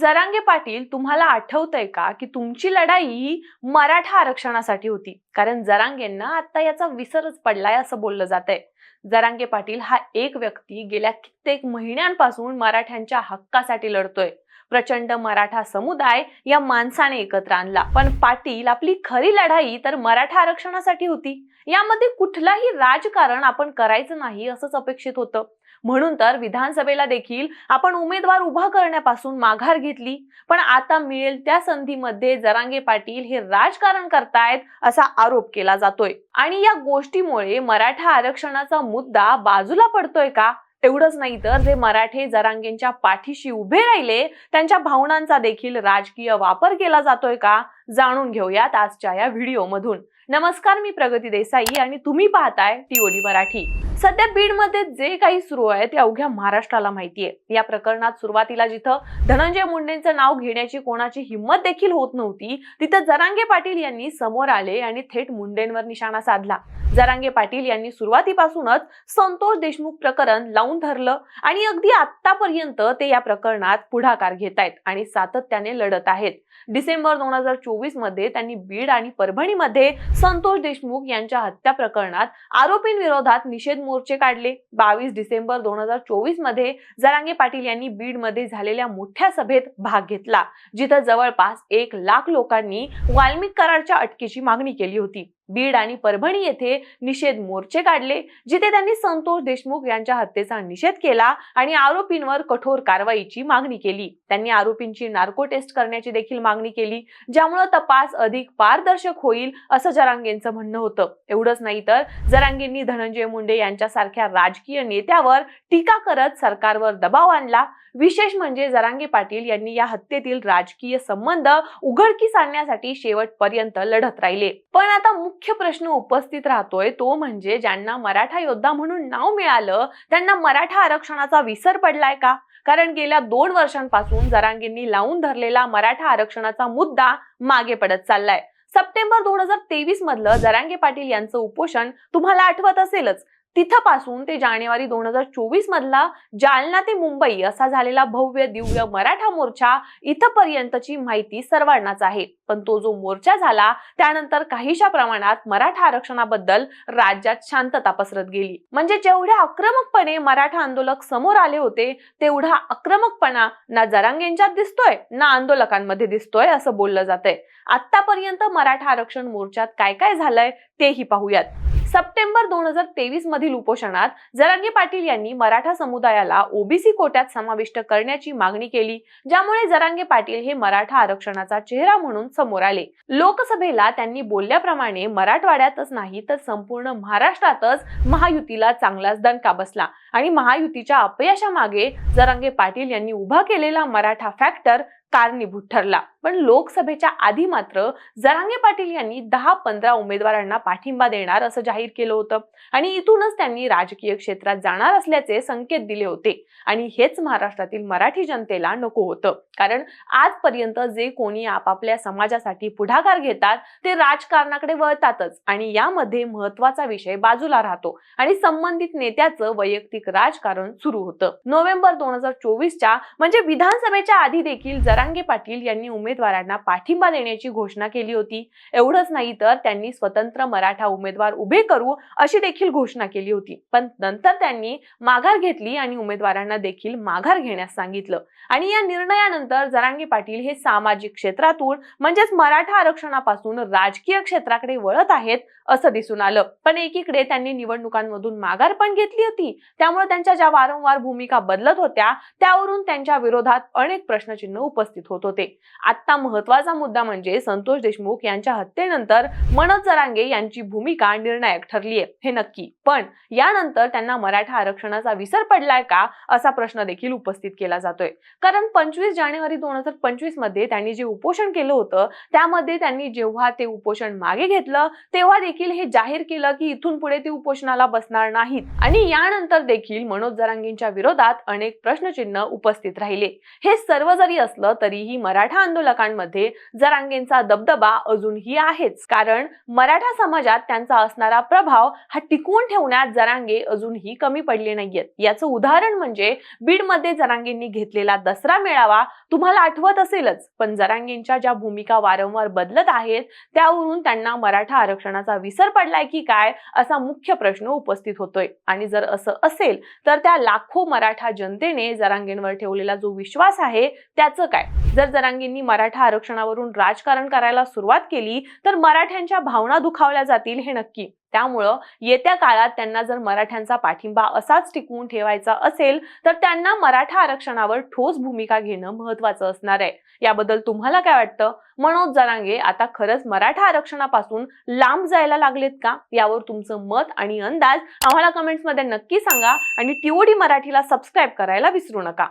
जरांगे पाटील तुम्हाला आठवतंय का की तुमची लढाई ही मराठा आरक्षणासाठी होती? कारण जरांगेंना आता याचा विसरच पडलाय असं बोललं जात आहे जरांगे पाटील हा एक व्यक्ती गेल्या कित्येक महिन्यांपासून मराठ्यांच्या हक्कासाठी लढतोय. प्रचंड मराठा समुदाय या माणसाने एकत्र आणला. पण पाटील आपली खरी लढाई तर मराठा आरक्षणासाठी होती. यामध्ये कुठलाही राजकारण आपण करायचं नाही असंच अपेक्षित होतं. म्हणून तर विधानसभेला देखील आपण उमेदवार उभा करण्यापासून माघार घेतली. पण आता मिळेल त्या संधीमध्ये जरांगे पाटील हे राजकारण करतायत असा आरोप केला जातोय. आणि या गोष्टीमुळे मराठा आरक्षणाचा मुद्दा बाजूला पडतोय का? एवढंच नाही तर जे मराठे जरांगेंच्या पाठीशी उभे राहिले त्यांच्या भावनांचा देखील राजकीय वापर केला जातोय का? जाणून घेऊयात आजच्या या व्हिडिओमधून. नमस्कार मी प्रगती देसाई आणि तुम्ही पाहताय टीओडी मराठी. सध्या बीडमध्ये जे काही सुरू आहे ते अवघ्या महाराष्ट्राला माहितीये. या प्रकरणात सुरुवातीला जिथं धनंजय मुंडेंचं नाव घेण्याची कोणाची हिंमत देखील होत नव्हती तिथं जरांगे पाटील यांनी समोर आले आणि थेट मुंडेंवर निशाणा साधला. जरांगे पाटील यांनी सुरुवातीपासूनच संतोष देशमुख प्रकरण लावून धरलं आणि अगदी आतापर्यंत ते या प्रकरणात पुढाकार घेत आहेत आणि सातत्याने लढत आहेत. डिसेंबर दोन हजार चोवीसमध्ये त्यांनी बीड आणि परभणीमध्ये संतोष देशमुख यांच्या हत्या प्रकरणात आरोपींविरोधात निषेध मोर्चे काढले. बावीस डिसेंबर दोन हजार चोवीसमध्ये जरांगे पाटील यांनी बीडमध्ये झालेल्या मोठ्या सभेत भाग घेतला जिथं जवळपास एक लाख लोकांनी वाल्मिक करारच्या अटकेची मागणी केली होती. बीड आणि परभणी येथे निषेध मोर्चे काढले जिथे त्यांनी संतोष देशमुख यांच्या हत्येचा निषेध केला आणि आरोपींवर कठोर कारवाईची मागणी केली. त्यांनी आरोपींची नार्को टेस्ट करण्याची देखील मागणी केली ज्यामुळे तपास अधिक पारदर्शक होईल असं जरांगेंचं म्हणणं होतं. एवढंच नाही तर जरांगेंनी धनंजय मुंडे यांच्यासारख्या राजकीय नेत्यावर टीका करत सरकारवर दबाव आणला. विशेष म्हणजे जरांगे पाटील यांनी या हत्येतील राजकीय संबंध उघडकीस आणण्यासाठी शेवटपर्यंत लढत राहिले. पण आता मुख्य मुख्य प्रश्न उपस्थित राहतोय तो म्हणजे ज्यांना मराठा योद्धा म्हणून नाव मिळालं त्यांना मराठा आरक्षणाचा विसर पडलाय का? कारण गेल्या दोन वर्षांपासून जरांगींनी लावून धरलेला मराठा आरक्षणाचा मुद्दा मागे पडत चाललाय. सप्टेंबर दोन हजार तेवीस मधलं जरांगे पाटील यांचं उपोषण तुम्हाला आठवत असेलच. तिथपासून ते जानेवारी दोन हजार चोवीस मधला जालना ते मुंबई असा झालेला भव्य दिव्य मराठा मोर्चा इथपर्यंतची माहिती सर्वांनाच आहे. पण तो जो मोर्चा झाला त्यानंतर काहीशा प्रमाणात मराठा आरक्षणाबद्दल राज्यात शांतता पसरत गेली. म्हणजे जेवढ्या आक्रमकपणे मराठा आंदोलक समोर आले होते तेवढा आक्रमकपणा ना जरांगेंच्यात दिसतोय ना आंदोलकांमध्ये दिसतोय असं बोललं जातंय. आतापर्यंत मराठा आरक्षण मोर्चात काय काय झालंय तेही पाहूयात. सप्टेंबर दोन हजार तेवीस मधील उपोषणात जरांगे पाटील यांनी मराठा समुदायाला ओबीसी कोट्यात समाविष्ट करण्याची मागणी केली ज्यामुळे जरांगे पाटील हे मराठा आरक्षणाचा चेहरा म्हणून समोर आले. लोकसभेला त्यांनी बोलल्याप्रमाणे मराठवाड्यातच नाही तर संपूर्ण महाराष्ट्रातच महायुतीला चांगलाच दणका बसला आणि महायुतीच्या अपयशामागे जरांगे पाटील यांनी उभा केलेला मराठा फॅक्टर कारणीभूत ठरला. पण लोकसभेच्या आधी मात्र जरांगे पाटील यांनी दहा पंधरा उमेदवारांना पाठिंबा देणार असं जाहीर केलं होतं. आणि इथूनच त्यांनी राजकीय क्षेत्रात जाणार असल्याचे संकेत दिले होते. आणि हेच महाराष्ट्रातील मराठी जनतेला नको होतं. कारण आजपर्यंत जे कोणी आपापल्या समाजासाठी पुढाकार घेतात ते राजकारणाकडे वळतातच. आणि यामध्ये महत्त्वाचा विषय बाजूला राहतो. आणि संबंधित नेत्याचं वैयक्तिक राजकारण सुरू होतं. नोव्हेंबर दोन हजार चोवीसच्या म्हणजे विधानसभेच्या आधी देखील जरांगे पाटील यांनी उमेदवारांना पाठिंबा देण्याची घोषणा केली होती. एवढंच नाही तर त्यांनी स्वतंत्र मराठा उमेदवार उभे करू अशी देखील घोषणा केली होती. पण नंतर त्यांनी माघार घेतली आणि उमेदवारांना देखील माघार घेण्यास सांगितलं. आणि या निर्णयानंतर जरांगे पाटील हे सामाजिक क्षेत्रातून म्हणजेच मराठा आरक्षणापासून राजकीय क्षेत्राकडे वळत आहेत असं दिसून आलं. पण एकीकडे त्यांनी निवडणुकांमधून माघार पण घेतली होती. त्यामुळे त्यांच्या ज्या वारंवार भूमिका बदलत होत्या त्यावरून त्यांच्या विरोधात अनेक प्रश्नचिन्ह उपस्थित होत होते. आता महत्त्वाचा मुद्दा म्हणजे संतोष देशमुख यांच्या हत्येनंतर मनोज जरांगे यांची भूमिका निर्णायक ठरली आहे. हे नक्की. पण यानंतर त्यांना मराठा आरक्षणाचा विसर पडलाय का असा प्रश्न देखील उपस्थित केला जातोय. कारण पंचवीस जानेवारी दोन हजार पंचवीसमध्ये त्यांनी जे उपोषण केलं होतं त्यामध्ये त्यांनी जेव्हा ते उपोषण मागे घेतलं तेव्हा देखील हे जाहीर केलं की इथून पुढे ते उपोषणाला बसणार नाहीत. आणि यानंतर देखील मनोज जरांगेंच्या विरोधात अनेक प्रश्नचिन्ह उपस्थित राहिले. हे सर्व जरी असलं असलं तरीही मराठा आंदोलकांमध्ये जरांगेंचा दबदबा अजूनही आहेच. कारण मराठा समाजात त्यांचा असणारा प्रभाव हा टिकवून ठेवण्यात जरांगे अजूनही कमी पडले नाहीयेत. याचं उदाहरण म्हणजे बीडमध्ये जरांगेंनी घेतलेला दसरा मेळावा तुम्हाला आठवत असेलच. पण जरांगेंच्या ज्या भूमिका वारंवार बदलत आहेत त्यावरून त्यांना मराठा आरक्षणाचा विसर पडलाय की काय असा मुख्य प्रश्न उपस्थित होतोय. आणि जर असं असेल तर त्या लाखो मराठा जनतेने जरांगेंवर ठेवलेला जो विश्वास आहे त्याचं काय? काय जर जरांगेंनी मराठा आरक्षणावरून राजकारण करायला सुरुवात केली तर मराठ्यांच्या भावना दुखावल्या जातील हे नक्की. त्यामुळं येत्या काळात त्यांना जर मराठ्यांचा पाठिंबा असाच टिकवून ठेवायचा असेल तर त्यांना मराठा आरक्षणावर ठोस भूमिका घेणं महत्वाचं असणार आहे. याबद्दल तुम्हाला काय वाटतं? मनोज जरांगे आता खरंच मराठा आरक्षणापासून लांब जायला लागलेत का? यावर तुमचं मत आणि अंदाज आम्हाला कमेंट्समध्ये नक्की सांगा आणि टीओडी मराठीला सबस्क्राईब करायला विसरू नका.